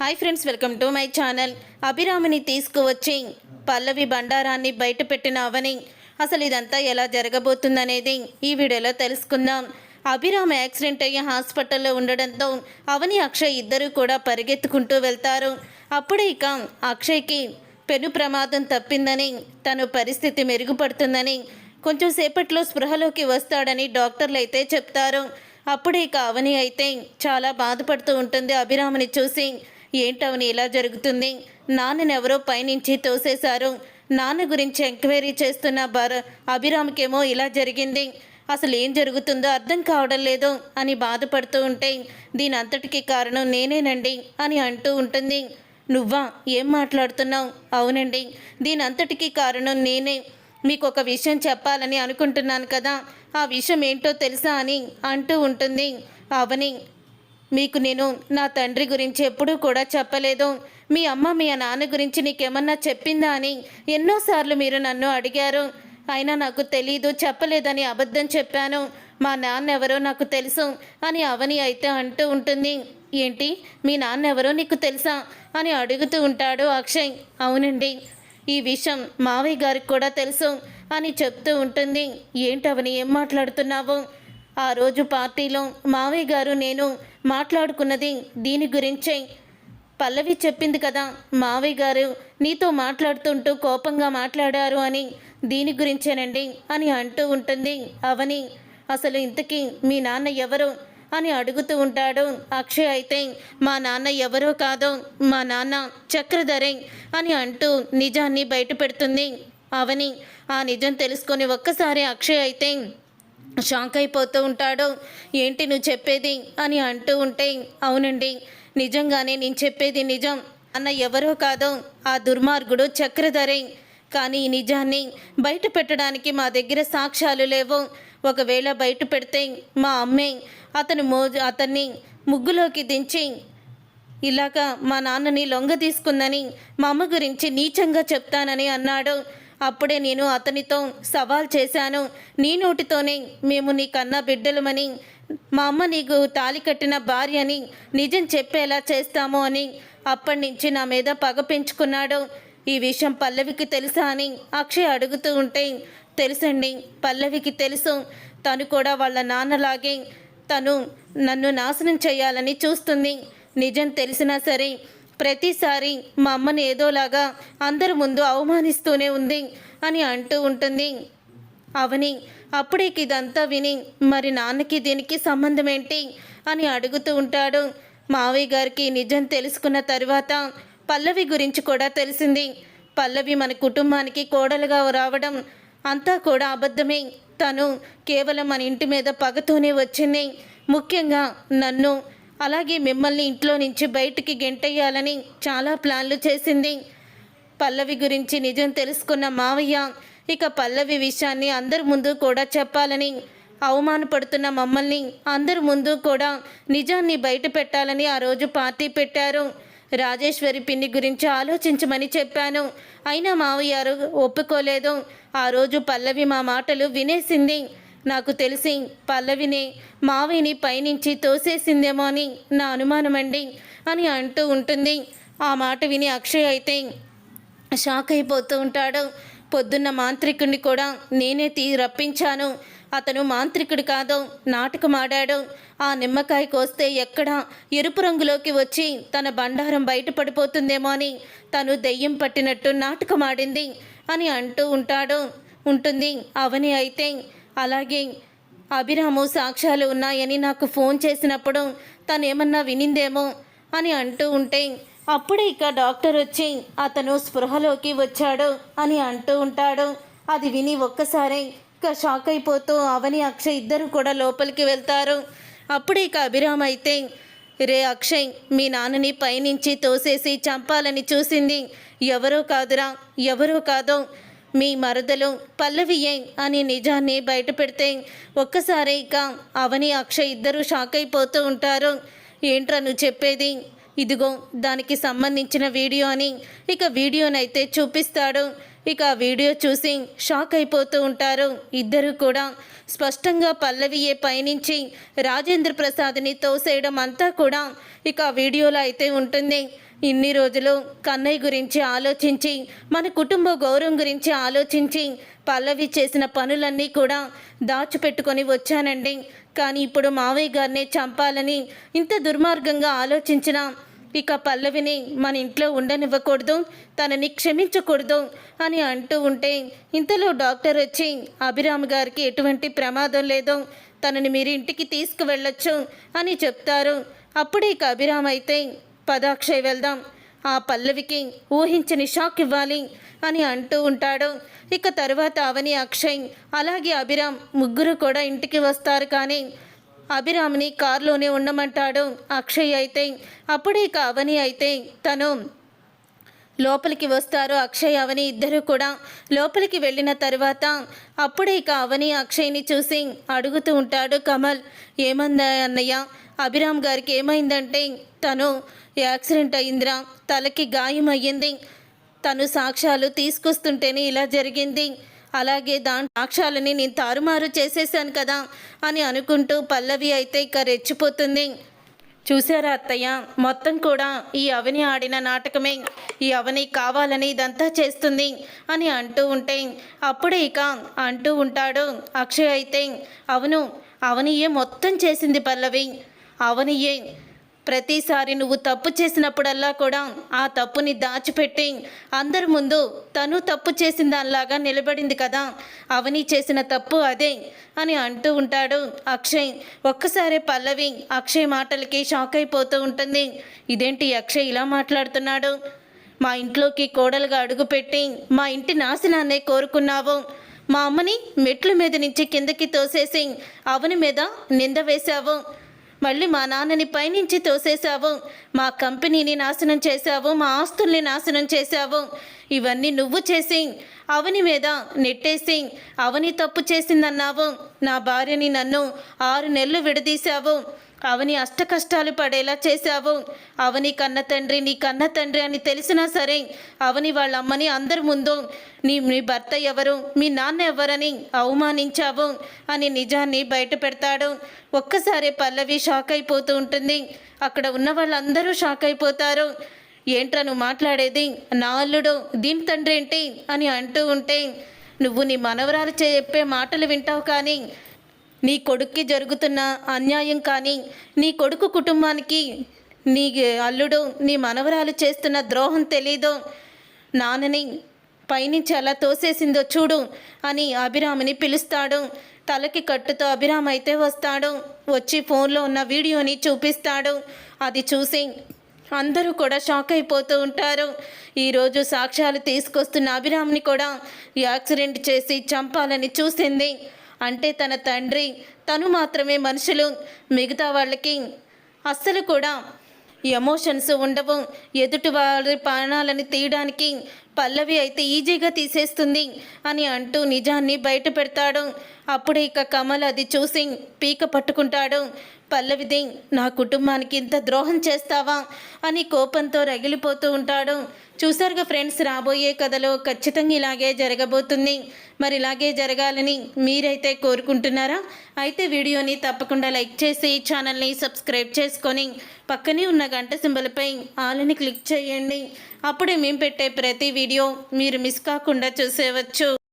Hi friends welcome to my channel. అభిరామిని తీసుకువచ్చి పల్లవి బండారాన్ని బయటపెట్టిన అవని. అసలు ఇదంతా ఎలా జరగబోతుందనేది ఈ వీడియోలో తెలుసుకుందాం. అభిరామ్ యాక్సిడెంట్ అయ్యి హాస్పిటల్లో ఉండడంతో అవని అక్షయ్ ఇద్దరూ కూడా పరిగెత్తుకుంటూ వెళ్తారు. అప్పుడే ఇక అక్షయ్కి పెను ప్రమాదం తప్పిందని తన పరిస్థితి మెరుగుపడుతుందని కొంచెం సేపట్లో స్పృహలోకి వస్తాడని డాక్టర్లు అయితే చెప్తారు. అప్పుడే ఇక అవని అయితే చాలా బాధపడుతూ ఉంటుంది అభిరాముని చూసి. ఏంటవని ఇలా జరుగుతుంది? నాన్ననెవరో పైనుంచి తోసేశారు. నాన్న గురించి ఎంక్వైరీ చేస్తున్న భర అభిరామ్కేమో ఇలా జరిగింది. అసలు ఏం జరుగుతుందో అర్థం కావడం లేదు అని బాధపడుతూ ఉంటే దీని అంతటికి కారణం నేనేనండి అని అంటూ ఉంటుంది. నువ్వా? ఏం మాట్లాడుతున్నావు? అవునండి. దీని అంతటికి కారణం నేనే. మీకు ఒక విషయం చెప్పాలని అనుకుంటున్నాను కదా. ఆ విషయం ఏంటో తెలుసా అని అంటూ ఉంటుంది. అవని మీకు నేను నా తండ్రి గురించి ఎప్పుడూ కూడా చెప్పలేదు. మీ అమ్మ మీ నాన్న గురించి నీకేమన్నా చెప్పిందా అని ఎన్నోసార్లు మీరు నన్ను అడిగారు. అయినా నాకు తెలీదు చెప్పలేదని అబద్ధం చెప్పాను. మా నాన్న ఎవరో నాకు తెలుసు అని అవని అయితే అంటూ ఉంటుంది. ఏంటి? మీ నాన్న ఎవరో నీకు తెలుసా? అని అడుగుతూ ఉంటాడు అక్షయ్. అవునండి ఈ విషయం మావయ్య గారికి కూడా తెలుసు అని చెప్తూ ఉంటుంది. ఏంటవని ఏం మాట్లాడుతున్నావు? ఆ రోజు పార్టీలో మావయ్య గారు నేను మాట్లాడుకున్నది దీని గురించే. పల్లవి చెప్పింది కదా మావయ్య గారు నీతో మాట్లాడుతుంటూ కోపంగా మాట్లాడారు అని దీని గురించేనండి అని అంటూ ఉంటుంది అవని. అసలు ఇంతకీ మీ నాన్న ఎవరు అని అడుగుతూ ఉంటాడు. అక్షయ్ అయితే మా నాన్న ఎవరో కాదో మా నాన్న చక్రధరే అని అంటూ నిజాన్ని బయట పెడుతుంది అవని. ఆ నిజం తెలుసుకొని ఒక్కసారి అక్షయ్ అయితే షాక్ అయిపోతూ ఉంటాడు. ఏంటి నువ్వు చెప్పేది? అని అంటూ ఉంటే అవునండి నిజంగానే నేను చెప్పేది నిజం. అన్న ఎవరో కాదో ఆ దుర్మార్గుడు చక్రధరే. కానీ ఈ నిజాన్ని బయట పెట్టడానికి మా దగ్గర సాక్ష్యాలు లేవు. ఒకవేళ బయట పెడితే మా అమ్మే అతను మో అతన్ని ముగ్గులోకి దించి ఇలాగా మా నాన్నని లొంగ తీసుకుందని మా అమ్మ గురించి నీచంగా చెప్తానని అన్నాడు. అప్పుడే నేను అతనితో సవాల్ చేశాను. నీ నోటితోనే మేము నీ కన్నా బిడ్డలమని మా అమ్మ నీకు తాలి కట్టిన భార్య అని నిజం చెప్పేలా చేస్తాము అని అప్పటి నుంచి నా మీద పగ పెంచుకున్నాడు. ఈ విషయం పల్లవికి తెలుసా అని అక్షయ్ అడుగుతూ ఉంటే తెలుసండి పల్లవికి తెలుసు. తను కూడా వాళ్ళ నాన్నలాగే తను నన్ను నాశనం చేయాలని చూస్తుంది. నిజం తెలిసినా సరే ప్రతిసారి మా అమ్మని ఏదోలాగా అందరి ముందు అవమానిస్తూనే ఉంది అని అంటూ ఉంటుంది. అవని అప్పుడే ఇదంతా విని మరి నాన్నకి దీనికి సంబంధం ఏంటి అని అడుగుతూ ఉంటాడు. మావయ్య గారికి నిజం తెలుసుకున్న తర్వాత పల్లవి గురించి కూడా తెలిసింది. పల్లవి మన కుటుంబానికి కోడలుగా రావడం అంతా కూడా అబద్ధమే. తను కేవలం మన ఇంటి మీద పగతోనే వచ్చింది. ముఖ్యంగా నన్ను అలాగే మిమ్మల్ని ఇంట్లో నుంచి బయటికి గెంటేయాలని చాలా ప్లాన్లు చేసింది. పల్లవి గురించి నిజం తెలుసుకున్న మావయ్య ఇక పల్లవి విషయాన్ని అందరి ముందు కూడా చెప్పాలని అవమానపడుతున్న మమ్మల్ని అందరి ముందు కూడా నిజాన్ని బయట పెట్టాలని ఆ రోజు పార్టీ పెట్టారు. రాజేశ్వరి పిన్ని గురించి ఆలోచించమని చెప్పాను. అయినా మావయ్యారు ఒప్పుకోలేదు. ఆ రోజు పల్లవి మా మాటలు వినేసింది. నాకు తెలిసి పల్లవిని మావిని పైనుంచి తోసేసిందేమో అని నా అనుమానం అండి అని అంటూ ఉంటుంది. ఆ మాట విని అక్షయ్ అయితే షాక్ అయిపోతూ ఉంటాడు. పొద్దున్న మాంత్రికుడిని కూడా నేనే తీ రప్పించాను. అతను మాంత్రికుడు కాదు నాటకం ఆడాడు ఆ నిమ్మకాయ కోస్తే ఎక్కడ ఎరుపు రంగులోకి వచ్చి తన బండారం బయటపడిపోతుందేమో అని తను దెయ్యం పట్టినట్టు నాటకమాడింది అని అంటూ ఉంటాడు. ఉంటుంది. అవని అయితే అలాగే అభిరాము సాక్ష్యాలు ఉన్నాయని నాకు ఫోన్ చేసినప్పుడు తను ఏమన్నా వినిందేమో అని అంటూ ఉంటే అప్పుడే ఇక డాక్టర్ వచ్చి అతను స్పృహలోకి వచ్చాడు అని అంటూ ఉంటాడు. అది విని ఒక్కసారి ఇక షాక్ అయిపోతూ అవని అక్షయ్ ఇద్దరు కూడా లోపలికి వెళ్తారు. అప్పుడే ఇక అభిరామ్ అయితే రే అక్షయ్ మీ నాన్నని పైనుంచి తోసేసి చంపాలని చూసింది ఎవరో కాదురా ఎవరో కాదో మీ మరదలు పల్లవియే అని నిజాన్ని బయటపెడితే ఒక్కసారి ఇక అవని అక్షయ్ ఇద్దరు షాక్ అయిపోతూ ఉంటారు. ఏంట్రా నువ్వు చెప్పేది? ఇదిగో దానికి సంబంధించిన వీడియో అని ఇక వీడియోనైతే చూపిస్తాడు. ఇక ఆ వీడియో చూసి షాక్ అయిపోతూ ఉంటారు. ఇద్దరు కూడా స్పష్టంగా పల్లవియే పయనించి రాజేంద్ర ప్రసాద్ని తోసేయడం అంతా కూడా ఇక ఆ వీడియోలో అయితే ఉంటుంది. ఇన్ని రోజులు కన్నయ్య గురించి ఆలోచించి మన కుటుంబ గౌరవం గురించి ఆలోచించి పల్లవి చేసిన పనులన్నీ కూడా దాచిపెట్టుకొని వచ్చానండి. కానీ ఇప్పుడు మావయ్య గారిని చంపాలని ఇంత దుర్మార్గంగా ఆలోచించిన ఇక పల్లవిని మన ఇంట్లో ఉండనివ్వకూడదు తనని క్షమించకూడదు అని అంటూ ఉంటే ఇంతలో డాక్టర్ వచ్చి అభిరామ్ గారికి ఎటువంటి ప్రమాదం లేదు తనని మీరు ఇంటికి తీసుకువెళ్ళొచ్చు అని చెప్తారు. అప్పుడే ఇక అభిరామ్ అయితే పదాక్షయ్ వెళ్దాం. ఆ పల్లవికి ఊహించని షాక్ ఇవ్వాలి అని అంటూ ఉంటాడు. ఇక తర్వాత అవని అక్షయ్ అలాగే అభిరామ్ ముగ్గురు కూడా ఇంటికి వస్తారు కానీ అభిరామ్ని కారులోనే ఉండమంటాడు అక్షయ్ అయితే. అప్పుడే ఇక అవని అయితే తను లోపలికి వస్తారు అక్షయ్ అవని ఇద్దరు కూడా లోపలికి వెళ్ళిన తర్వాత అప్పుడే ఇక అవని అక్షయ్ని చూసి అడుగుతూ ఉంటాడు కమల్ ఏమందా అన్నయ్య? అభిరామ్ గారికి ఏమైందంటే తను యాక్సిడెంట్ అయిందిరా తలకి గాయం అయ్యింది. తను సాక్ష్యాలు తీసుకొస్తుంటేనే ఇలా జరిగింది. అలాగే దాని సాక్ష్యాలని నేను తారుమారు చేసేసాను కదా అని అనుకుంటూ పల్లవి అయితే ఇక రెచ్చిపోతుంది. చూసారా అత్తయ్య? మొత్తం కూడా ఈ అవని ఆడిన నాటకమే. ఈ అవని కావాలని ఇదంతా చేస్తుంది అని అంటూ ఉంటే అప్పుడే ఇక అంటూ ఉంటాడు అక్షయ్ అయితే అవును అవనియే మొత్తం చేసింది పల్లవి. అవనియే ప్రతిసారి నువ్వు తప్పు చేసినప్పుడల్లా కూడా ఆ తప్పుని దాచిపెట్టి అందరి ముందు తను తప్పు చేసిన దానిలాగా నిలబడింది కదా అవని చేసిన తప్పు అదే అని అంటూ ఉంటాడు అక్షయ్. ఒక్కసారి పల్లవి అక్షయ్ మాటలకి షాక్ అయిపోతూ ఉంటుంది. ఇదేంటి అక్షయ్ ఇలా మాట్లాడుతున్నాడు? మా ఇంట్లోకి కోడలుగా అడుగుపెట్టి మా ఇంటి నాశనాన్నే కోరుకున్నావు. మా అమ్మని మెట్ల మీద నుంచి కిందకి తోసేసి అవని మీద నింద వేశావు. మళ్ళీ మా నాన్నని పైనుంచి తోసేశావు. మా కంపెనీని నాశనం చేశావు. మా ఆస్తుల్ని నాశనం చేశావు. ఇవన్నీ నువ్వు చేసి అవని మీద నెట్టేసి అవని తప్పు చేసిందన్నావు. నా భార్యని నన్ను ఆరు నెలలు విడదీశావు. అవని అష్టకష్టాలు పడేలా చేశావు. అవని కన్న తండ్రి నీ కన్న తండ్రి అని తెలిసినా సరే అవని వాళ్ళ అమ్మని అందరి ముందు నీ మీ భర్త ఎవరు మీ నాన్న ఎవరని అవమానించావు అని నిజాన్ని బయట పెడతాడు. ఒక్కసారి పల్లవి షాక్ అయిపోతూ ఉంటుంది. అక్కడ ఉన్న వాళ్ళందరూ షాక్ అయిపోతారు. ఏంట్రా నువ్వు మాట్లాడేది? నా అల్లుడు దీని తండ్రి ఏంటి? అని అంటూ ఉంటే నువ్వు నీ మనవరాలు చెప్పే మాటలు వింటావు కానీ నీ కొడుక్కి జరుగుతున్న అన్యాయం కానీ నీ కొడుకు కుటుంబానికి నీ అల్లుడు నీ మనవరాలు చేస్తున్న ద్రోహం తెలీదు నాన్నని పైనుంచి అలా తోసేసిందో చూడు అని అభిరామిని పిలుస్తాడు. తలకి కట్టుతో అభిరామ్ అయితే వస్తాడు. వచ్చి ఫోన్లో ఉన్న వీడియోని చూపిస్తాడు. అది చూసి అందరూ కూడా షాక్ అయిపోతూ ఉంటారు. ఈరోజు సాక్ష్యాలు తీసుకొస్తున్న అభిరామ్ని కూడా యాక్సిడెంట్ చేసి చంపాలని చూసింది. అంటే తన తండ్రి తను మాత్రమే మనుషులు మిగతా వాళ్ళకి అస్సలు కూడా ఎమోషన్స్ ఉండవు. ఎదుటి వారి ప్రాణాలని తీయడానికి పల్లవి అయితే ఈజీగా తీసేస్తుంది అని అంటూ నిజాన్ని బయట పెడతాడు అప్పుడు ఇక కమల్ అది చూసి పీక పట్టుకుంటాడు. పల్లవిది నా కుటుంబానికి ఇంత ద్రోహం చేస్తావా? అని కోపంతో రగిలిపోతూ ఉంటాడు. చూసారుగా ఫ్రెండ్స్ రాబోయే కథలో ఖచ్చితంగా ఇలాగే జరగబోతుంది. మరి ఇలాగే జరగాలని మీరైతే కోరుకుంటున్నారా? అయితే వీడియోని తప్పకుండా లైక్ చేసి ఛానల్ని సబ్స్క్రైబ్ చేసుకొని పక్కనే ఉన్న గంట సింబల్పై ఆల్ని క్లిక్ చేయండి. అప్పుడే మేము పెట్టే ప్రతి వీడియో మీరు మిస్ కాకుండా చూసేవచ్చు.